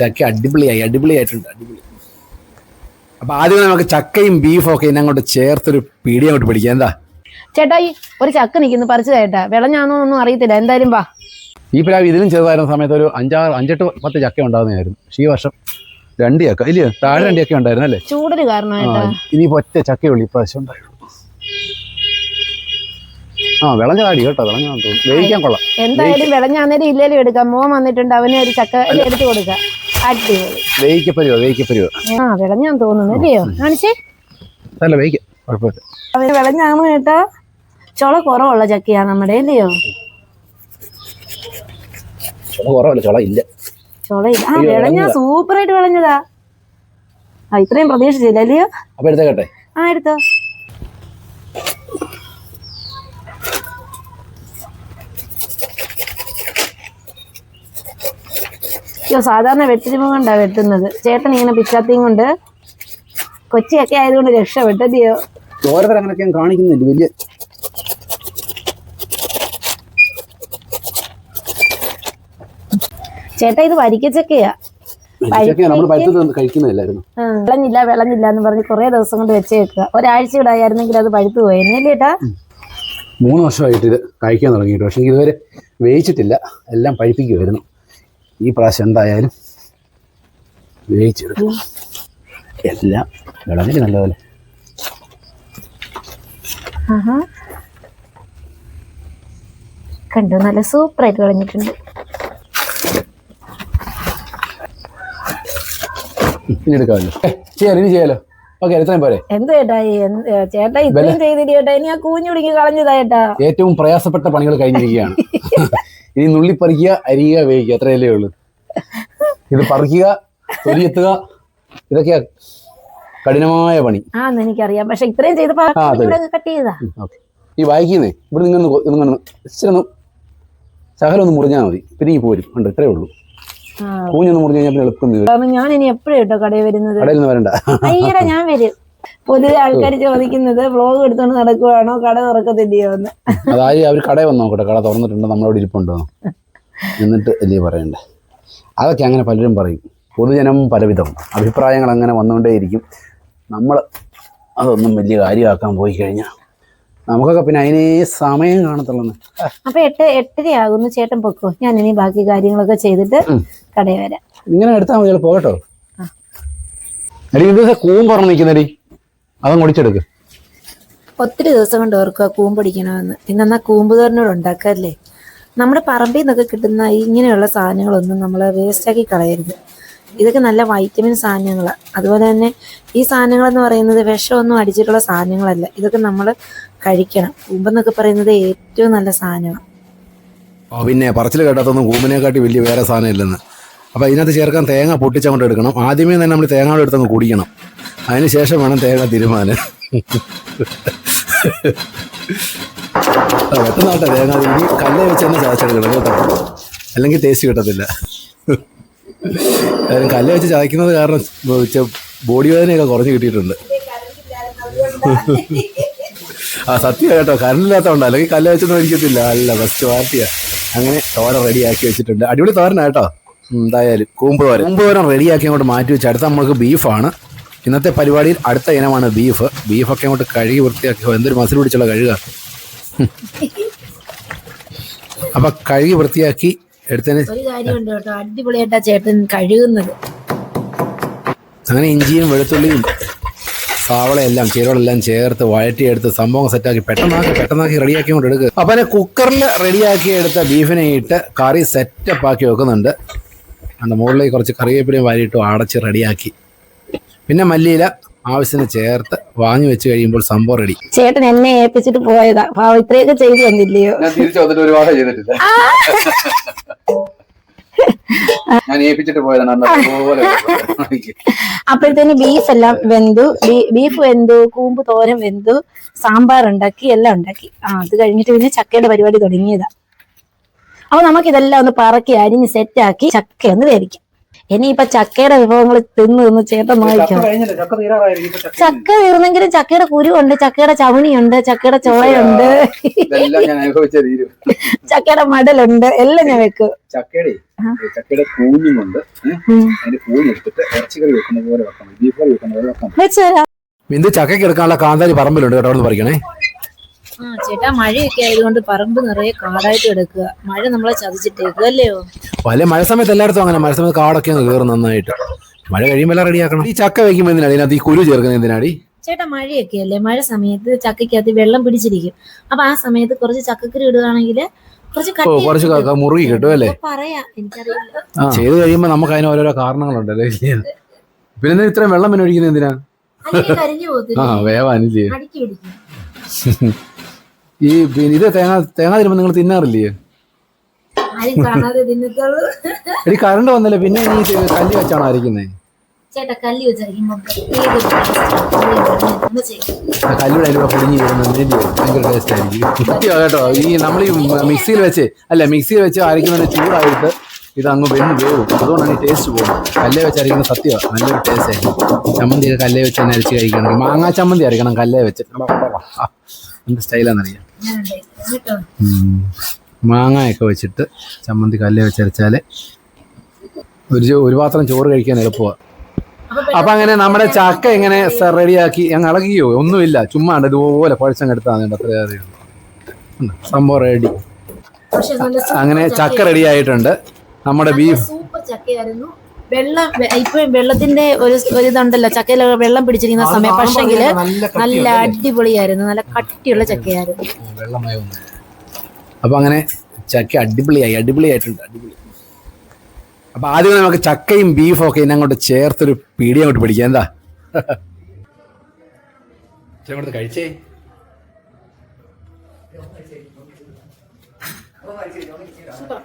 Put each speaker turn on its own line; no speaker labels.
ചക്ക അടിപൊളിയായി അടിപൊളിയായിട്ടുണ്ട് അടിപൊളി. അപ്പൊ ആദ്യം നമുക്ക് ചക്കയും ബീഫും ഒക്കെ ഇന്നെ അങ്ങോട്ട് ചേർത്തൊരു പീടി അങ്ങോട്ട് പിടിക്കാം. എന്താ?
ചേട്ടാ ഈ ഒരു ചക്ക നിൽക്കുന്നു പറിച്ചു ചേട്ടാ. വിളഞ്ഞാണോ ഒന്നും അറിയത്തില്ല എന്തായാലും വാ.
ഈ പ്രാവ് ഇതിലും ചെറുതായിരുന്ന സമയത്ത് ഒരു അഞ്ചാറ് അഞ്ചെട്ട് പത്ത് ചക്ക ഉണ്ടാകുന്നതായിരുന്നു പക്ഷേ ഈ വർഷം രണ്ട് ചക്ക ഇല്ല? താഴെ രണ്ട് ചക്ക ഉണ്ടായിരുന്നു അല്ലേ?
ചൂടൊരു കാരണമായിട്ട്
ഇനി ഒറ്റ ചക്കയുള്ളൂ ഇപ്രാവശ്യം ഉണ്ടായുള്ളൂ. ആ വിളഞ്ഞ കാടി കേട്ടോ തോന്നുന്നു. വേവിക്കാൻ കൊള്ളാം.
എന്തായാലും വിളഞ്ഞാന്നേരം ഇല്ലേലും എടുക്കാം. മോൻ വന്നിട്ടുണ്ട് അവനെ ഒരു ചക്ക എടുത്തു കൊടുക്കാം. അടിപൊളി.
വേവിക്കപ്പരുവോ വേവിക്കപ്പരുവോ.
ആ വിളഞ്ഞാൻ തോന്നുന്നു അല്ലയോ കാണിച്ചേ.
വേവിക്കാം കുഴപ്പമില്ല.
വിളഞ്ഞാന്ന് കേട്ടാ. ചുള കുറവുള്ള ചക്കയാ നമ്മുടെ അല്ലയോ?
ചുള കുറവല്ല ചുള ഇല്ല.
ചുളയില്ല ആ വിളഞ്ഞാ. സൂപ്പറായിട്ട് വിളഞ്ഞതാ. ആ ഇത്രയും പ്രതീക്ഷിച്ചില്ല അല്ലയോ?
അപ്പൊ എടുത്തേക്കട്ടെ.
ആ എടുത്തോ. അയ്യോ സാധാരണ വെട്ടിരിമ കൊണ്ടാ വെട്ടുന്നത്. ചേട്ടൻ ഇങ്ങനെ പിച്ചാത്തിയും കൊണ്ട് കൊച്ചിയൊക്കെ ആയതുകൊണ്ട് രക്ഷപ്പെട്ടതിയോ
ഓരോരുത്തർ അങ്ങനെയൊക്കെ ഞാൻ കാണിക്കുന്നില്ല വലിയ
ചേട്ടാ ഇത് വരിക്കച്ചക്കയാ. വിളഞ്ഞില്ല വിളഞ്ഞില്ല എന്ന് പറഞ്ഞ് കുറേ ദിവസം കൊണ്ട് വെച്ചേക്കുക ഒരാഴ്ച ഇവിടെ ആയിരുന്നെങ്കിൽ അത് പഴുത്തു പോയി. എന്നല്ലേട്ടാ
മൂന്ന് വർഷമായിട്ട് ഇത് കഴിക്കാൻ തുടങ്ങിയിട്ട് പക്ഷെ ഇതുവരെ വേവിച്ചിട്ടില്ല. എല്ലാം പഴിപ്പിക്കുമായിരുന്നു ഈ പ്രാവശ്യം എന്തായാലും വേവിച്ചെടുക്കും. എല്ലാം വിളഞ്ഞിട്ട് നല്ലപോലെ.
കണ്ടു നല്ല സൂപ്പറായിട്ട് വിളഞ്ഞിട്ടുണ്ട്.
ഇനി എടുക്കാമല്ലോ. ചെയ്യാലോ ഇനി ചെയ്യാലോ. ഓക്കെ എത്രയും പോരെ.
എന്ത് ചേട്ടാ ചേട്ടാ ഇത്രയും ചെയ്തിട്ട് ചേട്ടാ ഇനി ആ കൂഞ്ഞു കളഞ്ഞതാ
ഏറ്റവും പ്രയാസപ്പെട്ട പണികൾ കഴിഞ്ഞിരിക്കുകയാണ്. ഇനി നുള്ളി പറിക്കുക അരിയുക വേവിക്കുക. അത്രയല്ലേ ഉള്ളൂ. ഇത് പറിക്കുക തൊലിയെത്തുക ഇതൊക്കെയാ കഠിനമായ പണി.
ആന്ന് എനിക്കറിയാം. പക്ഷെ ഇത്രയും ചെയ്തപ്പോ. കട്ട് ചെയ്താ.
ഈ വായിക്കുന്നേ ഇവിടെ നിങ്ങൾ നിങ്ങൾ ഇച്ചിരി ഒന്ന് ശകലം ഒന്ന് മുറിഞ്ഞാൽ മതി. പിന്നെ ഈ പോരും ഉണ്ട് ഇത്രേ ഉള്ളൂ. കൂഞ്ഞൊന്ന് മുറിഞ്ഞ് കഴിഞ്ഞാൽ പിന്നെ എളുപ്പം
ഞാൻ ഇനി എപ്പോഴും കേട്ടോ കടയിൽ വരുന്നത്?
കടയിൽ നിന്ന് വരണ്ട
ഞാൻ വരും. പൊതുവെ ആൾക്കാർ ചോദിക്കുന്നത് വ്ലോഗ് എടുത്തോണ്ട് നടക്കുവാണോ? കട തുറക്കത്തില്ലയോ എന്ന്.
അതായത് അവർ കടയിൽ വന്ന് നോക്കട്ടെ. കട തുറന്നിട്ടുണ്ട്. നമ്മളോട് ഇരിപ്പുണ്ടോ. എന്നിട്ട് അല്ലേ പറയണ്ടേ? അതൊക്കെ അങ്ങനെ പലരും പറയും. പൊതുജനം പലവിധം. അഭിപ്രായങ്ങൾ അങ്ങനെ വന്നുകൊണ്ടേയിരിക്കും. നമ്മൾ അതൊന്നും വലിയ കാര്യമാക്കാൻ പോയി കഴിഞ്ഞാൽ നമുക്കൊക്കെ പിന്നെ അതിനേ സമയം കാണത്തുള്ളൂ
അപ്പൊ എട്ട് എട്ടരയാകുന്നു. ചേട്ടൻ പൊക്കോ? ഞാൻ ഇനി ബാക്കി കാര്യങ്ങളൊക്കെ ചെയ്തിട്ട്. കടയിൽ വരാം.
ഇങ്ങനെ എടുത്താൽ മതി പോകട്ടോ. എടി ഇത് കൂമ്പ് പറഞ്ഞു നിൽക്കുന്നടി അതങ്ങ് ഒടിച്ചെടുക്ക്
ഒത്തിരി ദിവസം കൊണ്ട് ഓർക്കുക കൂമ്പടിക്കണമെന്ന് പിന്നെ എന്നാ കൂമ്പ് തോരനോട് ഉണ്ടാക്കാറില്ലേ? നമ്മുടെ പറമ്പിൽ നിന്നൊക്കെ കിട്ടുന്ന ഇങ്ങനെയുള്ള സാധനങ്ങളൊന്നും നമ്മൾ വേസ്റ്റാക്കി കളയരുത്. ഇതൊക്കെ നല്ല വൈറ്റമിൻ സാധനങ്ങളാണ് അതുപോലെ തന്നെ ഈ സാധനങ്ങളെന്ന് പറയുന്നത് വിഷമൊന്നും അടിച്ചിട്ടുള്ള സാധനങ്ങളല്ല. ഇതൊക്കെ നമ്മൾ കഴിക്കണം. കൂമ്പെന്നൊക്കെ പറയുന്നത് ഏറ്റവും നല്ല സാധനമാണ്
ഓ പിന്നെ പറച്ചിൽ കേട്ടാത്തൊന്നും കൂമ്പിനെക്കാട്ടി വലിയ വേറെ സാധനം ഇല്ലെന്ന്. അപ്പോൾ ഇതിനകത്ത് ചേർക്കാൻ തേങ്ങ പൊട്ടിച്ചങ്ങോട്ട് എടുക്കണം. ആദ്യമേ തന്നെ നമ്മൾ തേങ്ങ എടുത്തങ്ങ് കുടിക്കണം. അതിന് ശേഷം വേണം തേങ്ങ തീരുമാനം. വെട്ടുന്നാട്ടെ തേങ്ങ ഇനി കല്ല് വെച്ച് തന്നെ ചതച്ചെടുക്കണം കേട്ടോ. അല്ലെങ്കിൽ ടേസ്റ്റ് കിട്ടത്തില്ല. കാര്യം കല്ല് വെച്ച് ചതയ്ക്കുന്നത് കാരണം ബോഡി വേദനയൊക്കെ കുറഞ്ഞ് കിട്ടിയിട്ടുണ്ട്. ആ സത്യം കേട്ടോ കരണ്ടില്ലാത്തതുകൊണ്ട് അല്ലെങ്കിൽ കല്ല് വെച്ചൊന്നും ഒരിക്കത്തില്ല അല്ല ഫസ്റ്റ് പാർട്ടിയാ. അങ്ങനെ തോര റെഡിയാക്കി വെച്ചിട്ടുണ്ട്. അടിപൊളി തോരനാ കേട്ടോ. എന്തായാലും കൂമ്പ് തോരൻ കൂമ്പ് തോരൻ റെഡിയാക്കി അങ്ങോട്ട് മാറ്റി വെച്ച് അടുത്ത നമ്മൾക്ക് ബീഫാണ്. ഇന്നത്തെ പരിപാടിയിൽ അടുത്ത ഇനമാണ് ബീഫ്. ബീഫൊക്കെ അങ്ങോട്ട് കഴുകി വൃത്തിയാക്കി. എന്തൊരു മസിൽ പിടിച്ചുള്ള കഴുക. അപ്പൊ കഴുകി വൃത്തിയാക്കി എടുത്തതിന്
ഒരു കാര്യമുണ്ട് കേട്ടോ. അടിപൊളിയായിട്ടാ ചേട്ടൻ കഴുകുന്നത്.
അങ്ങനെ ഇഞ്ചിയും വെളുത്തുള്ളിയും സാവളയെല്ലാം ചേരുവകളെല്ലാം ചേർത്ത് വഴറ്റിയെടുത്ത് സംഭവം സെറ്റാക്കി പെട്ടെന്നാക്കി പെട്ടെന്നാക്കി റെഡിയാക്കി കൊണ്ട് എടുക്കുക അപ്പം കുക്കറിൽ റെഡിയാക്കി എടുത്ത ബീഫിനെ ഇട്ട് കറി സെറ്റപ്പ് ആക്കി വെക്കുന്നുണ്ട്. അതിന്റെ മുകളിലേക്ക് കുറച്ച് കറിവേപ്പിലയും വാരിയിട്ടും അടച്ച് റെഡിയാക്കി. പിന്നെ മല്ലിയില ആവശ്യത്തിന് ചേർത്ത് വാങ്ങി വെച്ച് കഴിയുമ്പോൾ സംഭവം റെഡി
ചേട്ടൻ എന്നെ ഏൽപ്പിച്ചിട്ട് പോയതാ. പാവം ഇത്രയൊക്കെ ചെയ്തു തന്നില്ലയോ?
ഞാൻ തിരിച്ചു വന്നിട്ട് ഒരുപാട് ചെയ്തിട്ടില്ല. ഞാൻ ഏൽപ്പിച്ചിട്ട് പോയതാണ്.
അപ്പോഴത്തേന് ബീഫ് എല്ലാം വെന്തു. ബീഫ് വെന്തു കൂമ്പ് തോരൻ വെന്തു സാമ്പാർ ഉണ്ടാക്കി എല്ലാം ഉണ്ടാക്കി. ആ അത് കഴിഞ്ഞിട്ട് പിന്നെ ചക്കയുടെ പരിപാടി തുടങ്ങിയതാ. അപ്പൊ നമുക്ക് ഇതെല്ലാം ഒന്ന് പറക്കി അരിഞ്ഞ് സെറ്റാക്കി ചക്ക ഒന്ന് വേവിക്കാം. ഇനിയിപ്പൊ ചക്കയുടെ വിഭവങ്ങൾ തിന്ന് തിന്ന് ചേട്ടൻ നോക്കാം
ചക്ക
തീർന്നെങ്കിലും ചക്കയുടെ കുരുവുണ്ട് ചക്കയുടെ ചവണിയുണ്ട് ചക്കയുടെ ചോളയുണ്ട്.
ഇതെല്ലാം ഞാൻ അനുഭവിച്ച
ചക്കയുടെ മടലുണ്ട് എല്ലാം ഞാൻ വെക്കും.
ചക്കയുടെ ചക്കയുടെ കൂഞ്ഞുമുണ്ട്
ഉം.
അതിന്റെ കൂഞ്ഞെടുത്തിട്ട് ഇറച്ചിക്കറി വെക്കുന്ന പോലെ വെക്കണം ബീഫ് കറി വെക്കുന്ന പോലെ വെക്കണം.
വെച്ച് തരാം.
ബിന്ദു ചക്കയ്ക്ക് എടുക്കാനുള്ള കാന്താരി പറമ്പിലുണ്ട് കേട്ടോ പറിക്കണേ.
ആ ചേട്ടാ മഴയൊക്കെ ആയതുകൊണ്ട് പറമ്പ് നിറയെ കാടായിട്ട് കിടക്കുക. മഴ നമ്മളെ ചതിച്ചിട്ടേക്കുക അല്ലയോ
പല മഴ സമയത്ത് എല്ലായിടത്തും അങ്ങനെ മഴ സമയത്ത് കാടൊക്കെ ഒന്ന് കയറും നന്നായിട്ട്. മഴ കഴിയുമ്പോൾ റെഡി റെഡിയാക്കണം ഈ ചക്ക വെക്കുമ്പോൾ എന്തിനാണ് ഇതിനകത്ത് ഈ കുരു ചേർക്കുന്നത് എന്തിനാടി
ചേട്ടാ മഴയൊക്കെ അല്ലേ? മഴ സമയത്ത് ചക്കയ്ക്കകത്ത് വെള്ളം പിടിച്ചിരിക്കും. അപ്പൊ ആ സമയത്ത് കുറച്ച് ചക്കക്കുരു ഇടുകയാണെങ്കിൽ കുറച്ച്
ഓ മുറുകി കിട്ടും അല്ലേ? ചെയ്ത് കഴിയുമ്പോ നമുക്ക് അതിന് ഓരോരോ കാരണങ്ങളുണ്ടല്ലേ പിന്നെ ഇത്രയും വെള്ളം പിന്നെ ഒഴിക്കുന്നത് എന്തിനാ? ആ
വേവാനും ചെയ്യും.
ഈ പിന്നെ ഇത് തേങ്ങ തേങ്ങ തരുമ്പോ നിങ്ങൾ തിന്നാറില്ലേ? എടി കറണ്ട് വന്നല്ലേ പിന്നെ നീ കല്ലി വെച്ചാണോ അരിക്കുന്നത് കല്ലൂടെ അതിലൂടെ പൊടിഞ്ഞ് ഭയങ്കര ടേസ്റ്റ് ആയിരിക്കും. സത്യം കേട്ടോ ഈ നമ്മൾ ഈ മിക്സിയിൽ വെച്ച് അല്ല മിക്സിയിൽ വെച്ച് അരിക്കുന്നതിന് ചൂടായിട്ട് ഇത് അങ്ങ് വെന്ന് വേവും അതുകൊണ്ടാണ് ഈ ടേസ്റ്റ് പോകുന്നത്. കല്ലേ വെച്ച് അരയ്ക്കുന്ന സത്യമാണ് നല്ലൊരു ടേസ്റ്റ് ആയിരിക്കും. ചമ്മന്തി കല്ലേ വെച്ച് തന്നെ അരച്ച് കഴിക്കണം മാങ്ങാ ചമ്മന്തി അരയ്ക്കണം കല്ലേ വെച്ച്. എന്റെ എന്ത് സ്റ്റൈലാണെന്നറിയാം മാങ്ങയൊക്കെ വെച്ചിട്ട് ചമ്മന്തി കല്ലേ വെച്ചരച്ചാൽ ഒരു ഒരു പാത്രം ചോറ് കഴിക്കാൻ എളുപ്പമാണ്
അപ്പൊ
അങ്ങനെ നമ്മുടെ ചക്ക എങ്ങനെ റെഡിയാക്കി ഞങ്ങൾ ഇളകിയോ ഒന്നുമില്ല. ചുമ്മാ ഉണ്ട് ഇതുപോലെ പഴച്ചം എടുത്താൽ മതി അത്രേ. സംഭവം റെഡി അങ്ങനെ ചക്ക റെഡി ആയിട്ടുണ്ട്. നമ്മുടെ ബീഫ്
വെള്ളം ഇപ്പൊ വെള്ളത്തിന്റെ ഒരു ഒരു ഇതുണ്ടല്ലോ ചക്കയിൽ വെള്ളം പിടിച്ചിരിക്കുന്ന സമയം. പക്ഷെങ്കിൽ നല്ല അടിപൊളിയായിരുന്നു. നല്ല കട്ടിയുള്ള ചക്കയായിരുന്നു.
അപ്പൊ അങ്ങനെ ചക്ക അടിപൊളിയായി അടിപൊളിയായിട്ടുണ്ട് അടിപൊളി. അപ്പൊ ആദ്യം നമുക്ക് ചക്കയും ബീഫും ഒക്കെ ഇനി അങ്ങോട്ട് ചേർത്തൊരു പീടി അങ്ങോട്ട് പിടിക്കാം. എന്താ? അങ്ങോട്ട് കഴിച്ചേ. ആ